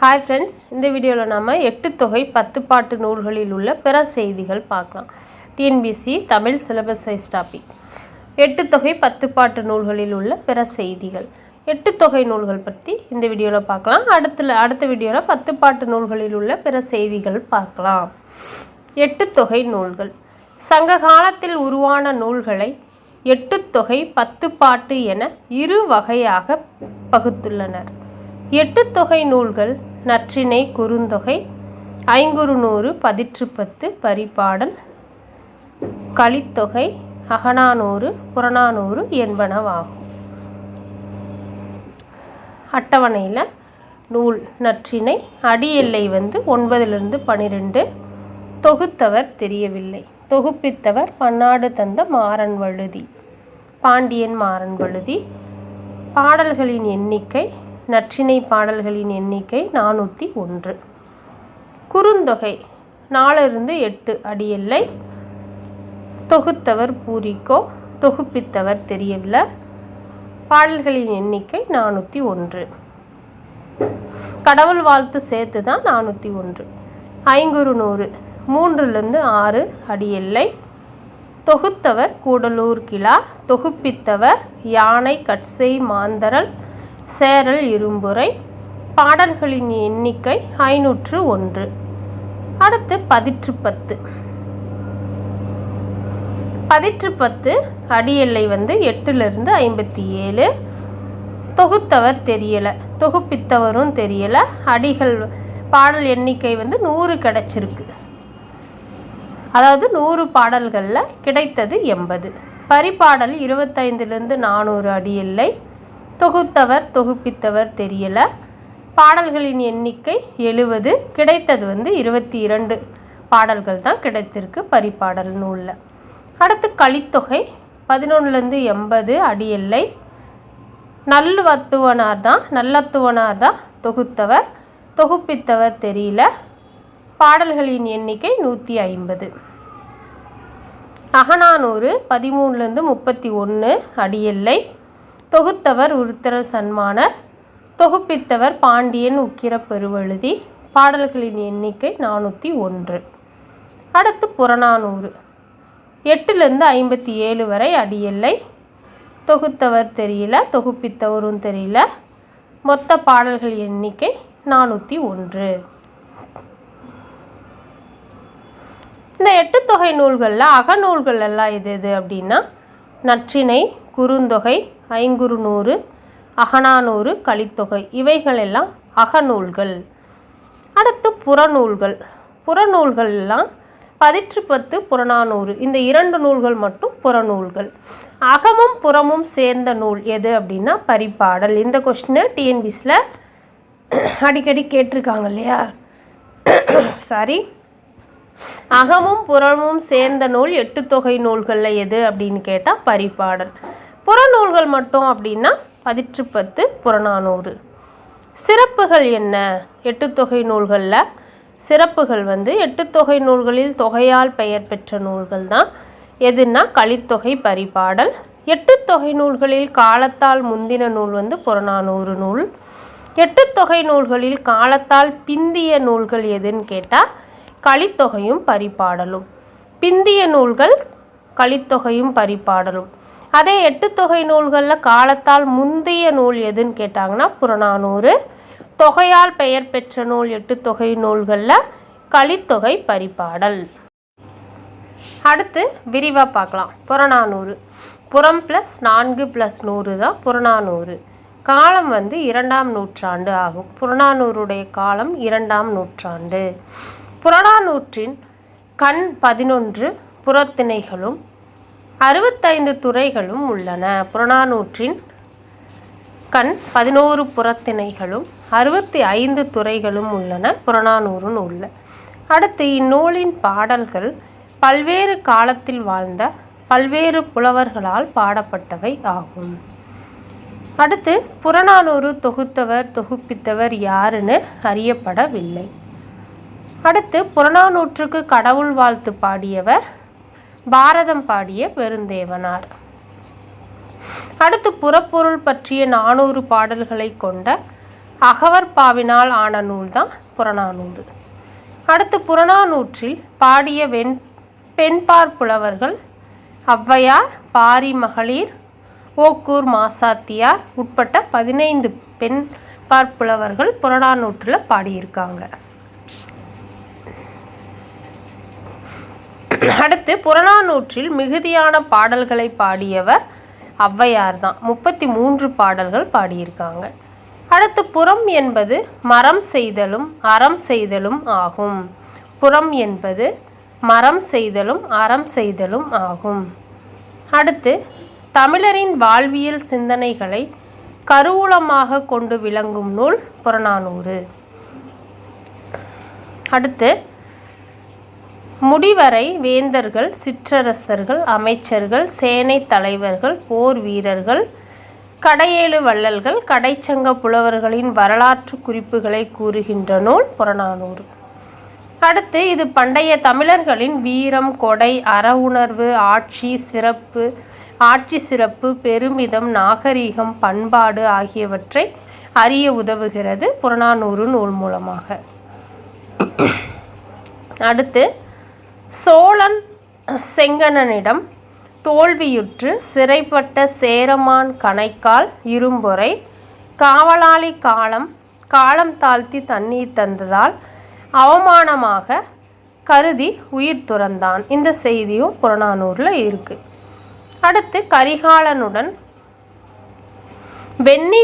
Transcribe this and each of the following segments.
Hi friends இந்த வீடியோவில் நம்ம எட்டு தொகை பத்து பாட்டு நூல்களில் உள்ள பிற செய்திகள் பார்க்கலாம். TNPSC Tamil syllabus wise topic எட்டு தொகை பத்து பாட்டு நூல்களில் உள்ள பிற செய்திகள். எட்டு தொகை நூல்கள் பற்றி இந்த வீடியோவில் பார்க்கலாம். அடுத்த அடுத்த வீடியோவில் பத்து பாட்டு நூல்களில் உள்ள பிற செய்திகள் பார்க்கலாம். எட்டு தொகை நூல்கள். சங்க காலத்தில் உருவான நூல்களை எட்டு தொகை பத்து பாட்டு என இரு வகையாக பகுத்துள்ளனர். எட்டு தொகை நூல்கள் நற்றினை குறுந்தொகை ஐங்குறு நூறு பதிற்று பத்து பரிபாடல் கலித்தொகை அகநானூறு புறநானூறு என்பனவாகும். அட்டவணையில் நூல் நற்றினை அடி எல்லை வந்து ஒன்பதிலிருந்து பன்னிரெண்டு தொகுத்தவர் தெரியவில்லை. தொகுப்பித்தவர் பன்னாடு தந்த மாறன் வழுதி பாண்டியன் மாறன் வழுதி பாடல்களின் எண்ணிக்கை நற்றிணை பாடல்களின் எண்ணிக்கை நானூற்றி ஒன்று. குறுந்தொகை நாலிருந்து எட்டு அடி எல்லை. தொகுத்தவர் பூரிக்கோ தொகுப்பித்தவர் தெரியவில்லை. பாடல்களின் எண்ணிக்கை நானூற்றி ஒன்று. கடவுள் வாழ்த்து சேர்த்து தான் நானூற்றி ஒன்று. ஐங்குறு நூறு மூன்றுலேருந்து ஆறு அடி எல்லை. தொகுத்தவர் கூடலூர் கிளா தொகுப்பித்தவர் யானை கட்சை மாந்தரல். சேரல் இரும்புரை பாடல்களின் எண்ணிக்கை ஐநூற்று ஒன்று. அடுத்து பதிற்று பத்து. பதிற்று பத்து அடி எல்லை வந்து எட்டுலேருந்து ஐம்பத்தி ஏழு தொகுத்தவர் தெரியலை தொகுப்பித்தவரும் தெரியலை. அடிகள் பாடல் எண்ணிக்கை வந்து நூறு கிடச்சிருக்கு. அதாவது நூறு பாடல்களில் கிடைத்தது எண்பது. பரிபாடல் இருபத்தைந்துலேருந்து நானூறு அடி எல்லை தொகுத்தவர் தொகுப்பித்தவர் தெரியலை. பாடல்களின் எண்ணிக்கை எழுவது கிடைத்தது வந்து இருபத்தி இரண்டு பாடல்கள் தான் கிடைத்திருக்கு பரிபாடல் நூலில். அடுத்து கலித்தொகை பதினொன்றுலேருந்து எண்பது அடி எல்லை. நல்லுவத்துவனார் தான் நல்லத்துவனார் தான் தொகுத்தவர் தொகுப்பித்தவர் தெரியல. பாடல்களின் எண்ணிக்கை நூற்றி ஐம்பது. அகனானூறு பதிமூணுலேருந்து முப்பத்தி ஒன்று அடி எல்லை. தொகுத்தவர் உருத்திர சன்மானர் தொகுப்பித்தவர் பாண்டியன் உக்கிர பெருவழுதி பாடல்களின் எண்ணிக்கை நானூற்றி ஒன்று. அடுத்து புறநானூறு. எட்டுலேருந்து ஐம்பத்தி ஏழு வரை அடி தொகுத்தவர் தெரியல தொகுப்பித்தவரும் தெரியல. மொத்த பாடல்கள் எண்ணிக்கை நானூற்றி ஒன்று. இந்த எட்டு தொகை நூல்களில் அகநூல்கள் எல்லாம் எது எது அப்படின்னா நற்றினை குறுந்தொகை ஐங்குறு நூறு அகநானூறு கலித்தொகை இவைகள் எல்லாம் அகநூல்கள். அடுத்து புறநூல்கள். புறநூல்கள் எல்லாம் பதிற்று பத்து புறநானூறு. இந்த இரண்டு நூல்கள் மட்டும் புறநூல்கள். அகமும் புறமும் சேர்ந்த நூல் எது அப்படின்னா பரிப்பாடல். இந்த கொஷினை டிஎன்பிஸில் அடிக்கடி கேட்டிருக்காங்க இல்லையா? சாரி அகமும் புறமும் சேர்ந்த நூல் எட்டு தொகை நூல்களில் எது அப்படின்னு கேட்டால் பரிப்பாடல். புறநூல்கள் மட்டும் அப்படின்னா பதிற்று பத்து புறநானூறு. சிறப்புகள் என்ன? எட்டு தொகை நூல்களில் சிறப்புகள் வந்து எட்டு தொகை நூல்களில் தொகையால் பெயர் பெற்ற நூல்கள் தான். எதுனா கலித்தொகை பரிபாடல். எட்டு தொகை நூல்களில் காலத்தால் முந்தின நூல் வந்து புறநானூறு நூல். எட்டு தொகை நூல்களில் காலத்தால் பிந்திய நூல்கள் எதுன்னு கேட்டால் கலித்தொகையும் பரிபாடலும். பிந்திய நூல்கள் கலித்தொகையும் பரிபாடலும். அதே எட்டு தொகை நூல்களில் காலத்தால் முந்தைய நூல் எதுன்னு கேட்டாங்கன்னா புறநானூறு. தொகையால் பெயர் பெற்ற நூல் எட்டு தொகை நூல்களில் கலித்தொகை பரிபாடல் அடுத்து விரிவாக பார்க்கலாம். புறநானூறு. புறம் ப்ளஸ் நான்கு ப்ளஸ் நூறு தான் புறநானூறு. காலம் வந்து இரண்டாம் நூற்றாண்டு ஆகும். புறநானூறுடைய காலம் இரண்டாம் நூற்றாண்டு. புறநானூற்றின் கண் பதினொன்று புறத்திணைகளும் அறுபத்தைந்து துறைகளும் உள்ளன. புறநானூற்றின் கண் பதினோரு புறத்திணைகளும் அறுபத்தி ஐந்து துறைகளும் உள்ளன. புறநானூறு நூலில் அடுத்து இந்நூலின் பாடல்கள் பல்வேறு காலத்தில் வாழ்ந்த பல்வேறு புலவர்களால் பாடப்பட்டவை ஆகும். அடுத்து புறநானூறு தொகுத்தவர் தொகுப்பித்தவர் யாருன்னு அறியப்படவில்லை. அடுத்து புறநானூற்றுக்கு கடவுள் வாழ்த்து பாடியவர் பாரதம் பாடிய பெருந்தேவனார். அடுத்து புறப்பொருள் பற்றிய நானூறு பாடல்களை கொண்ட அகவற்பாவினால் ஆன நூல்தான் புறநானூறு. அடுத்து புறநானூற்றில் பாடிய வெண் பெண்பார் புலவர்கள் ஔவையார் பாரி மகளிர் ஓக்கூர் மாசாத்தியார் உட்பட்ட பதினைந்து பெண் பார்ப்புலவர்கள் புறநானூற்றில் பாடியிருக்காங்க. அடுத்து புறநானூற்றில் மிகுதியான பாடல்களை பாடியவர் ஔவையார் தான். முப்பத்தி மூன்று பாடல்கள் பாடியிருக்காங்க. அடுத்து புறம் என்பது மரம் செய்தலும் அறம் செய்தலும் ஆகும். புறம் என்பது மரம் செய்தலும் அறம் செய்தலும் ஆகும். அடுத்து தமிழரின் வாழ்வியல் சிந்தனைகளை கருவூலமாக கொண்டு விளங்கும் நூல் புறநானூறு. அடுத்து முடிவரை வேந்தர்கள் சிற்றரசர்கள் அமைச்சர்கள் சேனை தலைவர்கள் போர் வீரர்கள் கடையேழு வள்ளல்கள் கடைச்சங்க புலவர்களின் வரலாற்று குறிப்புகளை கூறுகின்ற நூல் புறநானூறு. அடுத்து இது பண்டைய தமிழர்களின் வீரம் கொடை அறவுணர்வு ஆட்சி சிறப்பு ஆட்சி சிறப்பு பெருமிதம் நாகரீகம் பண்பாடு ஆகியவற்றை அறிய உதவுகிறது புறநானூறு நூல் மூலமாக. அடுத்து சோழன் செங்கணனிடம் தோல்வியுற்று சிறைப்பட்ட சேரமான் கணைக்கால் இரும்பொறை காவலாளி காலம் காலம் தாழ்த்தி தண்ணீர் தந்ததால் அவமானமாக கருதி உயிர் துறந்தான். இந்த செய்தியும் புறநானூரில் இருக்குது அடுத்து கரிகாலனுடன் வெண்ணி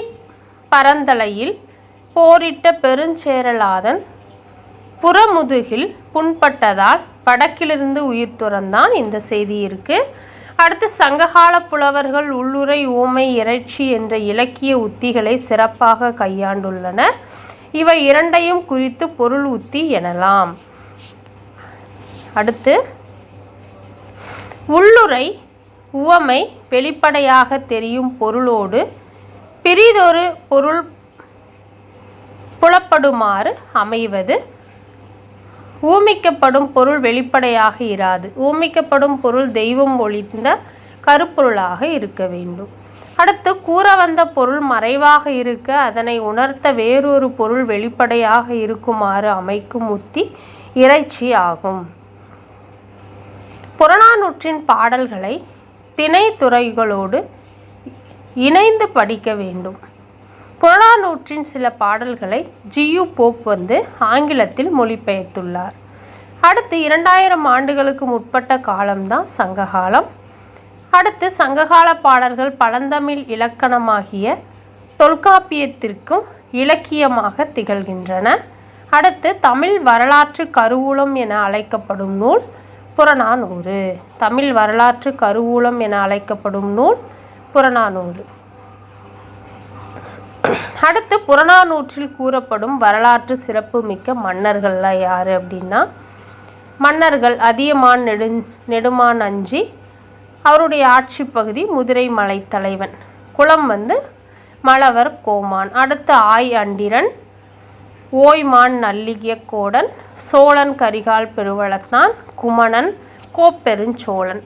பரந்தலையில் போரிட்ட பெருஞ்சேரலாதன் புறமுதுகில் புண்பட்டதால் வடக்கிலிருந்து உயிர் துறந்தான் இந்த செய்தி இருக்கு. அடுத்து சங்ககால புலவர்கள் உள்ளுரை ஊமை இறைச்சி என்ற இலக்கிய உத்திகளை சிறப்பாக கையாண்டுள்ளனர். இவை இரண்டையும் குறித்து பொருள் உத்தி எனலாம். அடுத்து உள்ளுரை உவமை வெளிப்படையாக தெரியும் பொருளோடு பிரிதொரு பொருள் புலப்படுமாறு அமைவது. ஊமிக்கப்படும் பொருள் வெளிப்படையாக இராது. ஊமிக்கப்படும் பொருள் தெய்வம் ஒளிந்த கருப்பொருளாக இருக்க வேண்டும். அடுத்து கூற வந்த பொருள் மறைவாக இருக்க அதனை உணர்த்த வேறொரு பொருள் வெளிப்படையாக இருக்குமாறு அமைக்கும் உத்தி இறைச்சி ஆகும். புறநானூற்றின் பாடல்களை திணைத்துறைகளோடு இணைந்து படிக்க வேண்டும். புறநானூற்றின் சில பாடல்களை ஜியு போப் வந்து ஆங்கிலத்தில் மொழிபெயர்த்துள்ளார். அடுத்து இரண்டாயிரம் ஆண்டுகளுக்கு முற்பட்ட காலம்தான் சங்ககாலம். அடுத்து சங்ககால பாடல்கள் பழந்தமிழ் இலக்கணமாகிய தொல்காப்பியத்திற்கும் இலக்கியமாக திகழ்கின்றன. அடுத்து தமிழ் வரலாற்று கருவூலம் என அழைக்கப்படும் நூல் புறநானூறு. தமிழ் வரலாற்று கருவூலம் என அழைக்கப்படும் நூல் புறநானூறு. அடுத்து புறநானூற்றில் கூறப்படும் வரலாற்று சிறப்புமிக்க மன்னர்கள்லாம் யார் அப்படின்னா மன்னர்கள் அதியமான் நெடு நெடுமான் அஞ்சி அவருடைய ஆட்சி பகுதி முதிரை மலை தலைவன். குளம் வந்து மலவர் கோமான். அடுத்து ஆய் அண்டிரன் ஓய்மான் நல்லிகிய கோடன் சோழன் கரிகால் பெருவளத்தான் குமணன் கோப்பெருஞ்சோழன்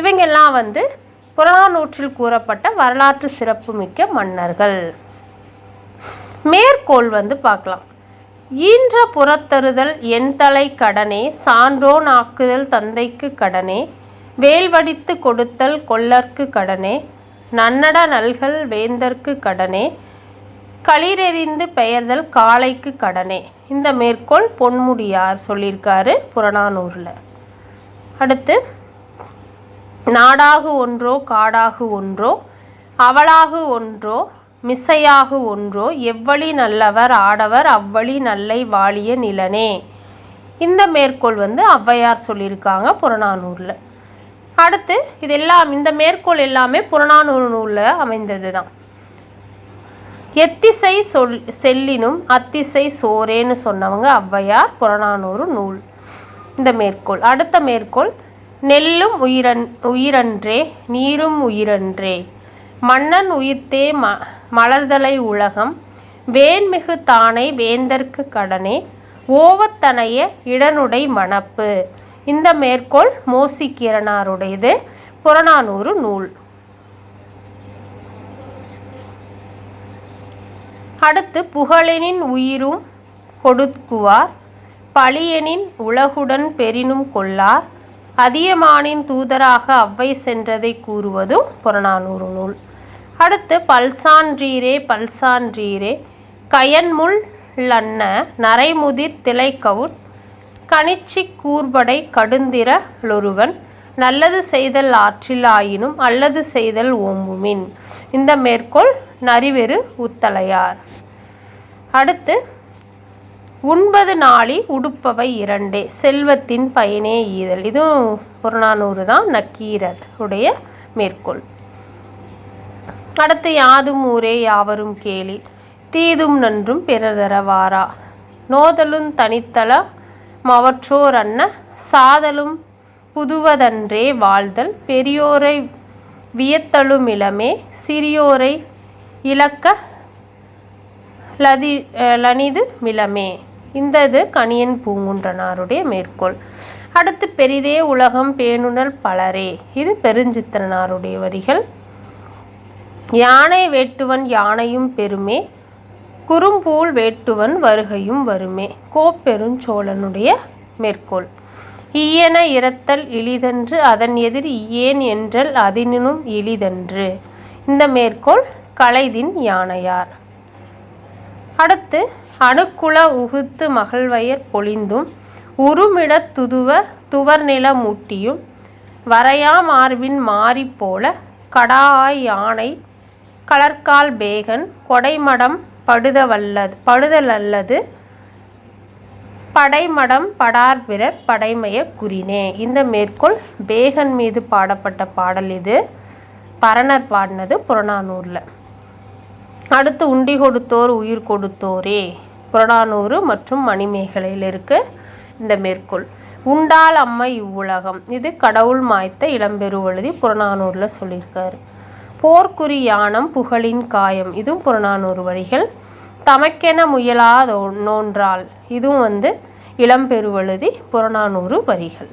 இவங்கெல்லாம் வந்து புறநானூற்றில் கூறப்பட்ட வரலாற்று சிறப்புமிக்க மன்னர்கள். மேற்கோள் வந்து பார்க்கலாம். ஈன்ற புறத்தருதல் என் தலை கடனே சான்றோன் ஆக்குதல் தந்தைக்கு கடனே வேல்வடித்து கொடுத்தல் கொல்லர்க்கு கடனே நன்னட நல்கள் வேந்தர்க்கு கடனே களிரெறிந்து பெயர்தல் காளைக்கு கடனே. இந்த மேற்கோள் பொன்முடியார் சொல்லியிருக்காரு புறநானூரில். அடுத்து நாடாகு ஒன்றோ காடாகு ஒன்றோ அவளாகு ஒன்றோ மிசையாகு ஒன்றோ எவ்வழி நல்லவர் ஆடவர் அவ்வழி நல்லை வாழிய நிலனே. இந்த மேற்கோள் வந்து ஔவையார் சொல்லியிருக்காங்க புறநானூரில். அடுத்து இதெல்லாம் இந்த மேற்கோள் எல்லாமே புறநானூறு நூலில் அமைந்தது தான் எத்திசை சொல் செல்லினும் அத்திசை சோரேன்னு சொன்னவங்க ஔவையார் புறநானூறு நூல். இந்த மேற்கோள். அடுத்த மேற்கோள் நெல்லும் உயிரன் உயிரன்றே நீரும் உயிரன்றே. மன்னன் உயிர்த்தே ம மலர்தலை உலகம். வேன்மிகு தானை வேந்தற்கு கடனே. ஓவத்தனைய இடனுடை மணப்பு. இந்த மேற்கோள் மோசிக்கிரனாருடையது புறநானூறு நூல். அடுத்து புகழெனின் உயிரும் கொடுக்குவார். பழியெனின் உலகுடன் பெரினும் கொள்ளார். அதியமானின் தூதராக அவ்வை சென்றதை கூறுவதும் புறநானூறு நூல். அடுத்து பல்சான்றீரே பல்சான்றீரே. கயன்முள் லன்ன நரைமுதிர் திளைக்கவுன் கணிச்சி கூர்படை கடுந்திர லொருவன். நல்லது செய்தல் ஆற்றில் ஆயினும் அல்லது செய்தல் ஓம்புமின். இந்த மேற்கோள் நரிவெறு உத்தலையார். அடுத்து உண்பது நாளி உடுப்பவை இரண்டே. செல்வத்தின் பயனே ஈதல். இதுவும் புறநானூறு தான் நக்கீரர் உடைய மேற்கோள். அடுத்து யாதும் ஊரே யாவரும் கேலி. தீதும் நன்றும் பிறதரவாரா வாரா. நோதலுந் தனித்தல மவற்றோர் அன்ன சாதலும் புதுவதன்றே வாழ்தல். பெரியோரை வியத்தலுமிளமே சிறியோரை இழக்க லதி லனிது மிளமே இந்தது கணியன் பூங்குன்றனாருடைய மேற்கோள். அடுத்து பெரிதே உலகம் பேணுனல் பலரே. இது பெருஞ்சித்திரனாருடைய வரிகள். யானை வேட்டுவன் யானையும் பெருமே குறும்பூல் வேட்டுவன் வருகையும் வருமே. கோப்பெருஞ்சோழனுடைய மேற்கோள். ஈயன இரத்தல் இளிதன்று அதன் எதிர் ஈயேன் என்றல் அதனினும் இளிதன்று இந்த மேற்கோள் கலைதின் யானையார். அடுத்து அணுக்குள உகுத்து மகள்வயர் பொழிந்தும் உருமிடத் துதுவ துவர்நில மூட்டியும் வரையா மார்பின் மாறி போல கடாய் யானை கலர்கால் பேகன் கொடைமடம் படுதவல்லது படுதலல்லது. படைமடம் படார் பிறர் படைமய குறினே. இந்த மேற்கோள் பேகன் மீது பாடப்பட்ட பாடல் இது. பரணர் பாடினது புறநானூரில். அடுத்து உண்டி கொடுத்தோர் உயிர் கொடுத்தோரே. புறநானூறு மற்றும் மணிமேகலையில் இருக்கு இந்த மேற்கோள். உண்டால் அம்மை இவ்வுலகம். இது கடவுள் மாய்த்த இளம்பெருவழுதி புறநானூரில் சொல்லியிருக்காரு. போர்க்குறி யானம் புகழின் காயம். இதுவும் புறநானூறு வரிகள். தமக்கென முயலாதோ நோன்றால். இதுவும் வந்து இளம்பெருவழுதி புறநானூறு வரிகள்.